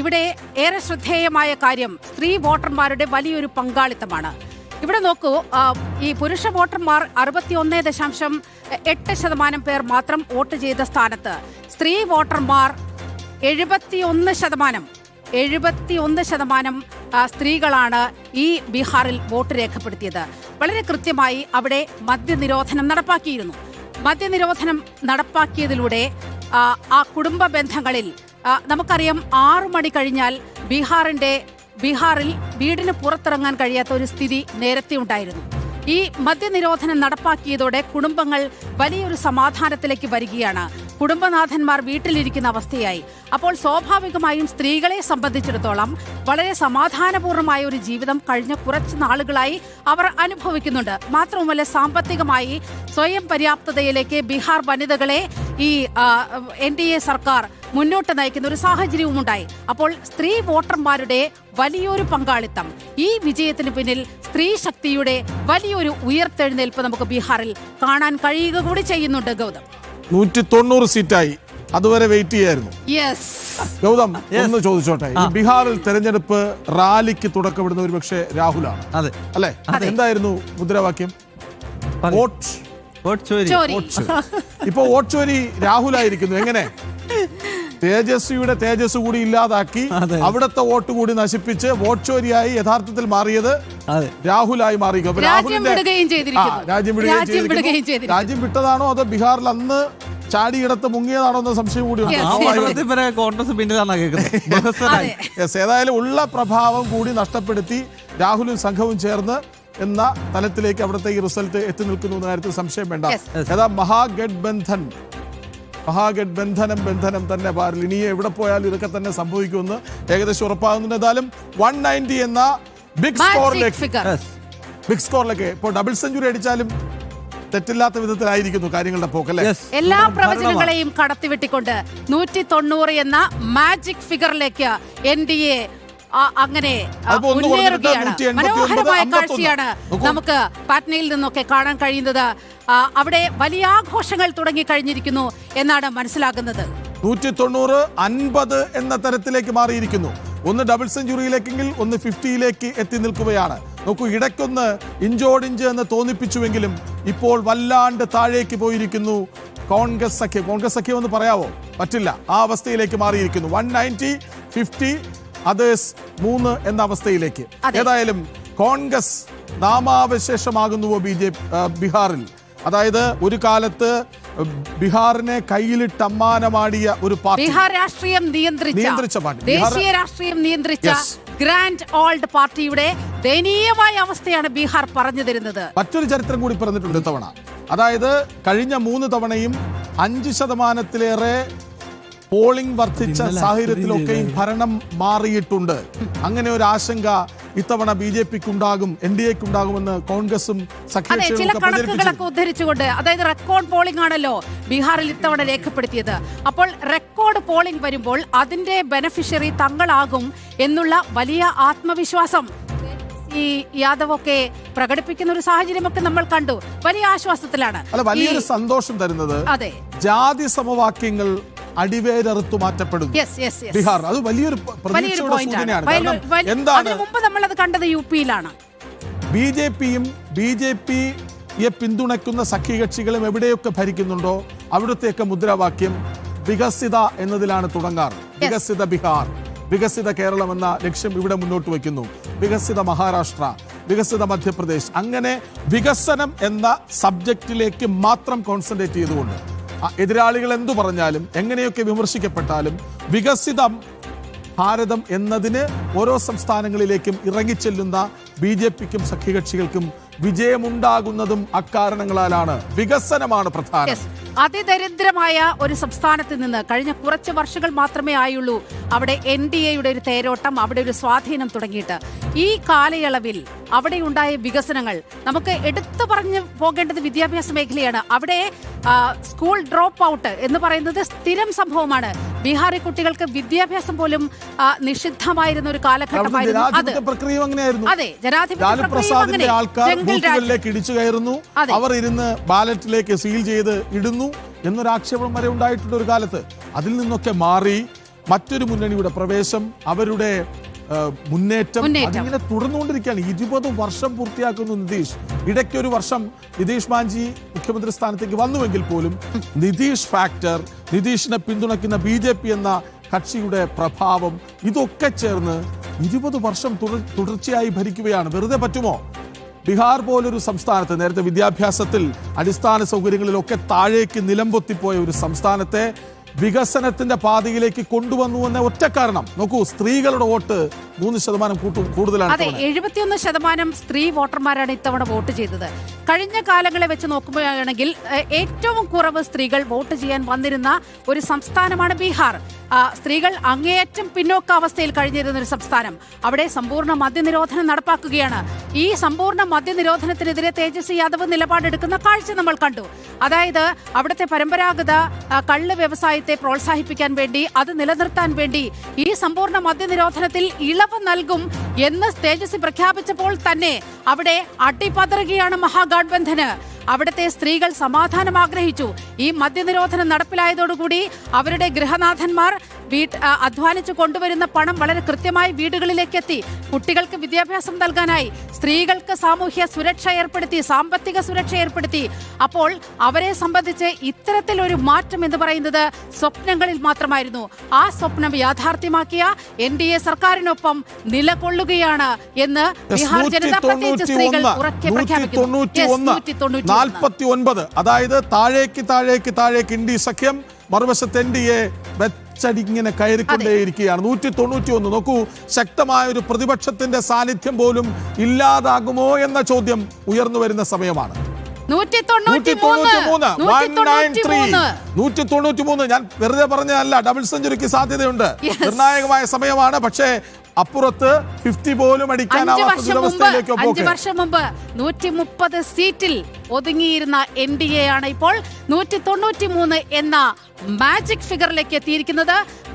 ഇവിടെ ഏറെ ശ്രദ്ധേയമായ കാര്യം സ്ത്രീ വോട്ടർമാരുടെ വലിയൊരു പങ്കാളിത്തമാണ്. ഇവിടെ നോക്കൂ ഈ പുരുഷ വോട്ടർമാർ അറുപത്തിയൊന്ന് ദശാംശം എട്ട് ശതമാനം പേർ മാത്രം വോട്ട് ചെയ്ത സ്ഥാനത്ത്. സ്ത്രീ വോട്ടർമാർ എഴുപത്തിയൊന്ന് ശതമാനം എഴുപത്തിയൊന്ന് ശതമാനം സ്ത്രീകളാണ് ഈ ബീഹാറിൽ വോട്ട് രേഖപ്പെടുത്തിയത്. വളരെ കൃത്യമായി അവിടെ മദ്യനിരോധനം നടപ്പാക്കിയിരുന്നു. മദ്യനിരോധനം നടപ്പാക്കിയതിലൂടെ ആ, കുടുംബ ബന്ധങ്ങളിൽ നമുക്കറിയാം ആറു മണി കഴിഞ്ഞാൽ ബീഹാറിന്റെ ബീഹാറിൽ വീടിന് പുറത്തിറങ്ങാൻ കഴിയാത്ത ഒരു സ്ഥിതി നേരത്തെ ഉണ്ടായിരുന്നു. ഈ മദ്യനിരോധനം നടപ്പാക്കിയതോടെ കുടുംബങ്ങൾ വലിയൊരു സമാധാനത്തിലേക്ക് വരികയാണ്. കുടുംബനാഥന്മാർ വീട്ടിലിരിക്കുന്ന അവസ്ഥയായി. അപ്പോൾ സ്വാഭാവികമായും സ്ത്രീകളെ സംബന്ധിച്ചിടത്തോളം വളരെ സമാധാനപൂർണമായ ഒരു ജീവിതം കഴിഞ്ഞ കുറച്ച് നാളുകളായി അവർ അനുഭവിക്കുന്നുണ്ട്. മാത്രവുമല്ല സാമ്പത്തികമായി സ്വയം പര്യാപ്തതയിലേക്ക് ബീഹാർ വനിതകളെ ഈ എൻ ഡി എ സർക്കാർ മുന്നോട്ട് നയിക്കുന്ന ഒരു സാഹചര്യവും ഉണ്ടായി അപ്പോൾ സ്ത്രീ വോട്ടർമാരുടെ വലിയൊരു പങ്കാളിത്തം. ഈ വിജയത്തിന് പിന്നിൽ സ്ത്രീ ശക്തിയുടെ വലിയൊരു ഉയർത്തെഴുന്നേൽപ്പ് നമുക്ക് ബീഹാറിൽ കാണാൻ കഴിയുക കൂടി ചെയ്യുന്നുണ്ട് ഗൗതം. നൂറ്റി തൊണ്ണൂറ് സീറ്റായി. അതുവരെ വെയിറ്റ് ചെയ്യായിരുന്നു. യെസ് ഗൗതം ഒന്ന് ചോദിച്ചോട്ടെ. ബീഹാറിൽ തെരഞ്ഞെടുപ്പ് റാലിക്ക് തുടക്കമിടുന്ന ഒരു പക്ഷേ രാഹുലാണ്. അതെ. അല്ലെ? എന്തായിരുന്നു മുദ്രാവാക്യം. വോട്ട്. വോട്ട് ചോരി. ഇപ്പൊ വോട്ട് ചോരി രാഹുലായിരിക്കുന്നു. എങ്ങനെ? തേജസ്വിയുടെ തേജസ് കൂടി ഇല്ലാതാക്കി അവിടത്തെ വോട്ട് കൂടി നശിപ്പിച്ച് വോട്ട് ചോരിയായി യഥാർത്ഥത്തിൽ മാറിയത് അതെ. രാഹുലായി മാറി. രാജ്യം രാഹുലിന്റെ- വിടുകയും രാജ്യം വിടുകയും. വിട്ടതാണോ അതോ ബീഹാറിൽ അന്ന് ചാടിയിടത്ത് മുങ്ങിയതാണോ എന്ന സംശയം കൂടി ആ yes. വരെ കോൺഗ്രസ് പിന്നിലാണ് കേൾക്കുന്നത്. ബഹുസ്വരായി. അതെ ഏതായാലും ഉള്ള പ്രഭാവം കൂടി നഷ്ടപ്പെടുത്തി രാഹുലും സംഘവും ചേർന്ന് എന്ന തലത്തിലേക്ക് അവിടുത്തെ ഈ റിസൾട്ട് എത്തി നിൽക്കുന്നു എന്ന കാര്യത്തിൽ സംശയം വേണ്ട. ഏതാ മഹാഗഡ്ബന്ധൻ മഹാഗഡ്ബന്ധനം ബന്ധനം തന്നെ പാരിൽ. ഇനി എവിടെ പോയാലും ഇതൊക്കെ തന്നെ സംഭവിക്കുമെന്ന് ഏകദേശം ഉറപ്പാകുന്നുണ്ട്. എന്തായാലും വൺ നയന്റി എന്ന ബിഗ് സ്കോറിലേക്ക്. ബിഗ് സ്കോറിലേക്ക് ഇപ്പോൾ ഡബിൾ സെഞ്ചുറി അടിച്ചാലും തെറ്റില്ലാത്ത വിധത്തിലായിരിക്കുന്നു കാര്യങ്ങളുടെ പോക്കല്ലേ. എല്ലാ പ്രവചനങ്ങളെയും കടത്തിവിട്ടിക്കൊണ്ട് നൂറ്റി തൊണ്ണൂറ് എന്ന മാജിക് ഫിഗറിലേക്ക് എൻ ഡി എ അങ്ങനെ മുന്നേറുകയാണ്. മനോഹരമായ കാഴ്ചയാണ് നമുക്ക് പാറ്റ്നയിൽ നിന്നൊക്കെ കാണാൻ കഴിയുന്നത്. അവിടെ വലിയ ആഘോഷങ്ങൾ തുടങ്ങി കഴിഞ്ഞിരിക്കുന്നു എന്നാണ് മനസ്സിലാകുന്നത്. നൂറ്റി തൊണ്ണൂറ് അൻപത് എന്ന തരത്തിലേക്ക് മാറിയിരിക്കുന്നു. ഒന്ന് ഡബിൾ സെഞ്ചുറിയിലേക്കെങ്കിൽ ഒന്ന് ഫിഫ്റ്റിയിലേക്ക് എത്തി നിൽക്കുകയാണ്. നോക്കൂ ഇടയ്ക്കൊന്ന് ഇഞ്ചോടിഞ്ച് എന്ന് തോന്നിപ്പിച്ചുവെങ്കിലും ഇപ്പോൾ വല്ലാണ്ട് താഴേക്ക് പോയിരിക്കുന്നു കോൺഗ്രസ് സഖ്യം. കോൺഗ്രസ് സഖ്യം എന്ന് പറയാവോ? പറ്റില്ല. ആ അവസ്ഥയിലേക്ക് മാറിയിരിക്കുന്നു. വൺ നയന്റി ഫിഫ്റ്റി അതേഴ്സ് മൂന്ന് എന്ന അവസ്ഥയിലേക്ക്. ഏതായാലും കോൺഗ്രസ് നാമാവശേഷമാകുന്നുവോ ബി ജെ ബീഹാറിൽ. അതായത് ഒരു കാലത്ത് ബീഹാറിനെ കയ്യിലിട്ട് അമ്മാനമാടിയ ഒരു പാർട്ടി. ബീഹാർ രാഷ്ട്രീയം നിയന്ത്രിച്ച നിയന്ത്രിച്ച പാർട്ടി. ദേശീയ രാഷ്ട്രീയം നിയന്ത്രിച്ച ഗ്രാൻഡ് ഓൾഡ് പാർട്ടിയുടെ ദയനീയമായ അവസ്ഥയാണ് ബീഹാർ പറഞ്ഞു തരുന്നത്. മറ്റൊരു ചരിത്രം കൂടി പറഞ്ഞിട്ടുണ്ട് തവണ അതായത് കഴിഞ്ഞ മൂന്ന് തവണയും അഞ്ച് ശതമാനത്തിലേറെ പോളിംഗ് വർദ്ധിച്ച സാഹചര്യത്തിലൊക്കെയും ഭരണം മാറിയിട്ടുണ്ട്. അങ്ങനെ ഒരു ആശങ്ക ഇത്തവണ ബി ജെ പിക്ക് ഉണ്ടാകും എൻ ഡി എക്ക് ഉണ്ടാകുമെന്ന് കോൺഗ്രസും ചില ഒക്കെ കണക്കുകളൊക്കെ ഉദ്ധരിച്ചുകൊണ്ട് അതായത് റെക്കോർഡ് പോളിംഗ് ആണല്ലോ ബീഹാറിൽ ഇത്തവണ രേഖപ്പെടുത്തിയത്. അപ്പോൾ റെക്കോർഡ് പോളിംഗ് വരുമ്പോൾ അതിന്റെ ബെനഫിഷ്യറി തങ്ങളാകും എന്നുള്ള വലിയ ആത്മവിശ്വാസം ഈ യാദവ് ഒക്കെ പ്രകടിപ്പിക്കുന്ന ഒരു സാഹചര്യമൊക്കെ നമ്മൾ കണ്ടു. വലിയ ആശ്വാസത്തിലാണ്. അല്ല വലിയൊരു സന്തോഷം തരുന്നത് അതെ. ജാതി സമവാക്യങ്ങൾ അടിവേരറുത്തു യെസ് ബീഹാർ അത് വലിയൊരു പ്രതീക്ഷയുടെ സൂചനയാണ്. എന്താണ്? മുമ്പ് നമ്മൾ അത് കണ്ടത് യു പിയിലാണ്. ബി ജെ പിയും ബി ജെ പിയെ പിന്തുണയ്ക്കുന്ന സഖ്യകക്ഷികളും എവിടെയൊക്കെ ഭരിക്കുന്നുണ്ടോ അവിടുത്തെയൊക്കെ മുദ്രാവാക്യം വികസിത എന്നതിലാണ് തുടങ്ങാറ്. വികസിത ബീഹാർ വികസിത കേരളം എന്ന ലക്ഷ്യം ഇവിടെ മുന്നോട്ട് വയ്ക്കുന്നു. വികസിത മഹാരാഷ്ട്ര വികസിത മധ്യപ്രദേശ്. അങ്ങനെ വികസനം എന്ന സബ്ജക്റ്റിലേക്ക് മാത്രം കോൺസെൻട്രേറ്റ് ചെയ്തുകൊണ്ട് എതിരാളികൾ എന്തു പറഞ്ഞാലും എങ്ങനെയൊക്കെ വിമർശിക്കപ്പെട്ടാലും വികസിതം ഭാരതം എന്നതിന് ഓരോ സംസ്ഥാനങ്ങളിലേക്കും ഇറങ്ങിച്ചെല്ലുന്ന ബി ജെ പിക്കും സഖ്യകക്ഷികൾക്കും വിജയമുണ്ടാകുന്നതും അക്കാരണങ്ങളാലാണ്. വികസനമാണ് പ്രധാനം. അതിദരിദ്രമായ ഒരു സംസ്ഥാനത്ത് നിന്ന് കഴിഞ്ഞ കുറച്ച് വർഷങ്ങൾ മാത്രമേ ആയുള്ളൂ അവിടെ എൻ ഡി എയുടെ ഒരു തേരോട്ടം അവിടെ ഒരു സ്വാധീനം തുടങ്ങിയിട്ട്. ഈ കാലയളവിൽ അവിടെ ഉണ്ടായ വികസനങ്ങൾ നമുക്ക് എടുത്തു പറഞ്ഞു പോകേണ്ടത് വിദ്യാഭ്യാസ മേഖലയാണ്. അവിടെ സ്കൂൾ ഡ്രോപ്പ് ഔട്ട് എന്ന് പറയുന്നത് സ്ഥിരം സംഭവമാണ്. ബീഹാറി കുട്ടികൾക്ക് വിദ്യാഭ്യാസം പോലും നിഷിദ്ധമായിരുന്ന ഒരു കാലഘട്ടമായിരുന്നു അത്. ജനാധിപത്യ. ആൾക്കാർ ഇടിച്ചു കയറുന്നു. അവർ ഇരുന്ന് ബാലറ്റിലേക്ക് സീൽ ചെയ്ത് ഇടുന്നു എന്നൊരാക്ഷേപം വരെ ഉണ്ടായിട്ടുണ്ട് ഒരു കാലത്ത്. അതിൽ നിന്നൊക്കെ മാറി മറ്റൊരു മുന്നണിയുടെ പ്രവേശം അവരുടെ മുന്നേറ്റം. അതിങ്ങനെ തുടർന്നുകൊണ്ടിരിക്കുകയാണ്. ഇരുപത് വർഷം പൂർത്തിയാക്കുന്നു നിതീഷ്. ഇടയ്ക്കൊരു വർഷം നിതീഷ് മാഞ്ചി മുഖ്യമന്ത്രി സ്ഥാനത്തേക്ക് വന്നുവെങ്കിൽ പോലും നിതീഷ് ഫാക്ടർ നിതീഷിനെ പിന്തുണയ്ക്കുന്ന ബി ജെ പി എന്ന കക്ഷിയുടെ പ്രഭാവം ഇതൊക്കെ ചേർന്ന് ഇരുപത് വർഷം തുടർച്ചയായി ഭരിക്കുകയാണ്. വെറുതെ പറ്റുമോ? ബീഹാർ പോലൊരു സംസ്ഥാനത്ത് നേരത്തെ വിദ്യാഭ്യാസത്തിൽ അടിസ്ഥാന സൗകര്യങ്ങളിലൊക്കെ താഴേക്ക് നിലംപൊത്തിപ്പോയ ഒരു സംസ്ഥാനത്തെ വികസനത്തിന്റെ പാതയിലേക്ക് കൊണ്ടുവന്നു എന്ന ഒറ്റ കാരണം. നോക്കൂ സ്ത്രീകളുടെ വോട്ട് മൂന്ന് ശതമാനം കൂടുതലാണ് അതെ. എഴുപത്തിയൊന്ന് ശതമാനം സ്ത്രീ വോട്ടർമാരാണ് ഇത്തവണ വോട്ട് ചെയ്തത്. കഴിഞ്ഞ കാലങ്ങളെ വെച്ച് നോക്കുകയാണെങ്കിൽ ഏറ്റവും കുറവ് സ്ത്രീകൾ വോട്ട് ചെയ്യാൻ വന്നിരുന്ന ഒരു സംസ്ഥാനമാണ് ബീഹാർ. സ്ത്രീകൾ അങ്ങേയറ്റം പിന്നോക്ക അവസ്ഥയിൽ കഴിഞ്ഞിരുന്ന ഒരു സംസ്ഥാനം. അവിടെ സമ്പൂർണ മദ്യനിരോധനം നടപ്പാക്കുകയാണ്. ഈ സമ്പൂർണ മദ്യനിരോധനത്തിനെതിരെ തേജസ്വി യാദവ് നിലപാടെടുക്കുന്ന കാഴ്ച നമ്മൾ കണ്ടു. അതായത് അവിടുത്തെ പരമ്പരാഗത കള്ള് വ്യവസായത്തെ പ്രോത്സാഹിപ്പിക്കാൻ വേണ്ടി അത് നിലനിർത്താൻ വേണ്ടി ഈ സമ്പൂർണ മദ്യനിരോധനത്തിൽ ഇളവ് നൽകും എന്ന് തേജസ്വി പ്രഖ്യാപിച്ചപ്പോൾ തന്നെ അവിടെ അടിപതറുകയാണ് മഹാഗാഡ്ബന്ധന് അവിടുത്തെ സ്ത്രീകൾ സമാധാനം ആഗ്രഹിച്ചു. ഈ മദ്യനിരോധനം നടപ്പിലായതോടുകൂടി അവരുടെ ഗൃഹനാഥന്മാർ വീട്ട് അധ്വാനിച്ചു കൊണ്ടുവരുന്ന പണം വളരെ കൃത്യമായി വീടുകളിലേക്ക് എത്തി. കുട്ടികൾക്ക് വിദ്യാഭ്യാസം നൽകാനായി സ്ത്രീകൾക്ക് സാമൂഹ്യ സുരക്ഷ ഏർപ്പെടുത്തി സാമ്പത്തിക സുരക്ഷ ഏർപ്പെടുത്തി. അപ്പോൾ അവരെ സംബന്ധിച്ച് ഇത്തരത്തിലൊരു മാറ്റം എന്ന് പറയുന്നത് സ്വപ്നങ്ങളിൽ മാത്രമായിരുന്നു. ആ സ്വപ്നം യാഥാർത്ഥ്യമാക്കിയ എൻ ഡി എ സർക്കാരിനൊപ്പം നിലകൊള്ളുകയാണ് എന്ന് ബീഹാർ ജനത പ്രത്യേകിച്ച് സ്ത്രീകൾ ഉറക്കെ പ്രഖ്യാപിക്കുന്നു. Yes, 191. അതായത് താഴേക്ക് താഴേക്ക് താഴേക്ക് ഇന്ത്യ സഖ്യം മറുവശത്ത് എൻ ഡി എ വെച്ചടിങ്ങനെ കയറിക്കൊണ്ടേയിരിക്കുകയാണ്. നൂറ്റി തൊണ്ണൂറ്റി ഒന്ന് നോക്കൂ ശക്തമായ ഒരു പ്രതിപക്ഷത്തിന്റെ സാന്നിധ്യം പോലും ഇല്ലാതാകുമോ എന്ന ചോദ്യം ഉയർന്നു വരുന്ന സമയമാണ്. നൂറ്റി തൊണ്ണൂറ്റി മൂന്ന് ഞാൻ വെറുതെ പറഞ്ഞതല്ല ഡബിൾ സെഞ്ചുറിക്ക് സാധ്യതയുണ്ട്. നിർണായകമായ സമയമാണ്. പക്ഷേ അപ്പുറത്ത് ഫിഫ്റ്റി പോലും അഞ്ച് അടിക്കാനാവാത്ത വർഷം മുമ്പ് അഞ്ച് വർഷം മുമ്പ് നൂറ്റി മുപ്പത് സീറ്റിൽ ഒതുങ്ങിയിരുന്ന എൻ ഡി എ ആണ് ഇപ്പോൾ നൂറ്റി തൊണ്ണൂറ്റി മൂന്ന് എന്ന മാജിക് ഫിഗറിലേക്ക് എത്തിയിരിക്കുന്നത്.